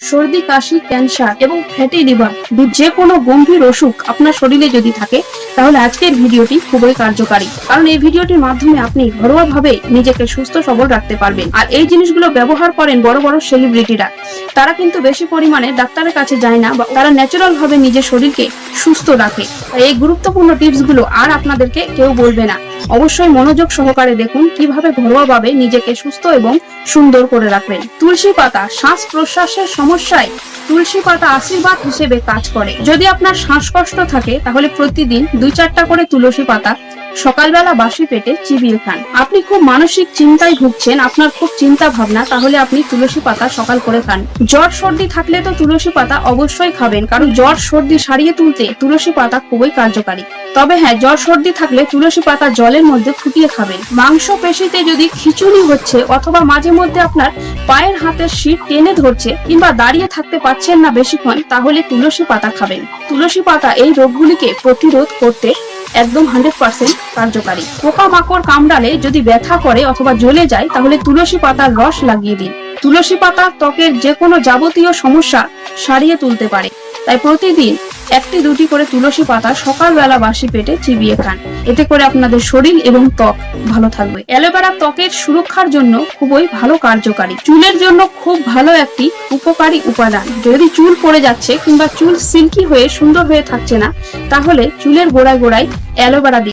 সর্দি, কাশি, ক্যান্সার এবং ফ্যাটি লিভার যে কোনো গম্ভীর অসুখ আপনার শরীরে যদি থাকে, তাহলে আজকের ভিডিওটি খুবই কার্যকারী। কারণ এই ভিডিওটির মাধ্যমে আপনি ঘরোয়াভাবে নিজেকে সুস্থ, সবল রাখতে পারবেন। আর এই জিনিসগুলো ব্যবহার করেন বড় বড় সেলিব্রিটিরা। তারা কিন্তু বেশি পরিমাণে ডাক্তারের কাছে যায় না বা তারা ন্যাচারাল ভাবে নিজের শরীরকে সুস্থ রাখে। এই গুরুত্বপূর্ণ টিপসগুলো আর আপনাদেরকে কেউ বলবে না। অবশ্যই মনোযোগ সহকারে দেখুন কীভাবে ঘরোয়াভাবে নিজেকে সুস্থ এবং সুন্দর করে রাখবেন। তুলসী পাতা শ্বাস প্রশ্বাসের সমস্যায় তুলসী পাতা আশীর্বাদ হিসেবে কাজ করে। যদি আপনার শ্বাসকষ্ট থাকে, তাহলে প্রতিদিন দুই চারটা করে তুলসী পাতা সকালবেলা বাসি পেটে চিবিয়ে খান। আপনি খুব মানসিক চিন্তায় ভুগছেন, আপনার খুব চিন্তা ভাবনা, তাহলে আপনি তুলসী পাতা সকাল করে খান। জ্বর সর্দি থাকলে তো তুলসী পাতা অবশ্যই খাবেন, কারণ জ্বর সর্দি সারিয়ে তুলতে তুলসী পাতা খুবই কার্যকারী। তবে হ্যাঁ জ্বর সর্দি থাকলে তুলসী পাতা জলের মধ্যে ফুটিয়ে খাবেন। মাংস পেশিতে যদি খিচুড়ি হচ্ছে, অথবা মাঝে মধ্যে আপনার পায়ের হাতের শীত টেনে ধরছে, কিংবা দাঁড়িয়ে থাকতে পারছেন না বেশিক্ষণ, তাহলে তুলসী পাতা খাবেন। তুলসী পাতা এই রোগগুলিকে প্রতিরোধ করতে একদম হান্ড্রেড পার্সেন্ট কার্যকারী। পোকা মাকড় কামড়ালে যদি ব্যথা করে অথবা জ্বলে যায়, তাহলে তুলসী পাতার রস লাগিয়ে দিন। তুলসী পাতা ত্বকের যে কোনো যাবতীয় সমস্যা সারিয়ে তুলতে পারে। তাই প্রতিদিন একটি দুটি করে তুলসী পাতা সকালবেলা বাসি পেটে চিবিয়ে খান। এতে করে আপনাদের শরীর এবং ত্বক ভালো থাকবে। অ্যালোভেরা ত্বকের সুরক্ষার জন্য খুবই ভালো কার্যকারী। চুলের জন্য খুব ভালো একটি উপকারী উপাদান। যদি চুল পড়ে যাচ্ছে কিংবা চুল সিল্কি হয়ে সুন্দর হয়ে থাকছে না, তাহলে চুলের গোড়ায় গোড়ায় অ্যালোভেরা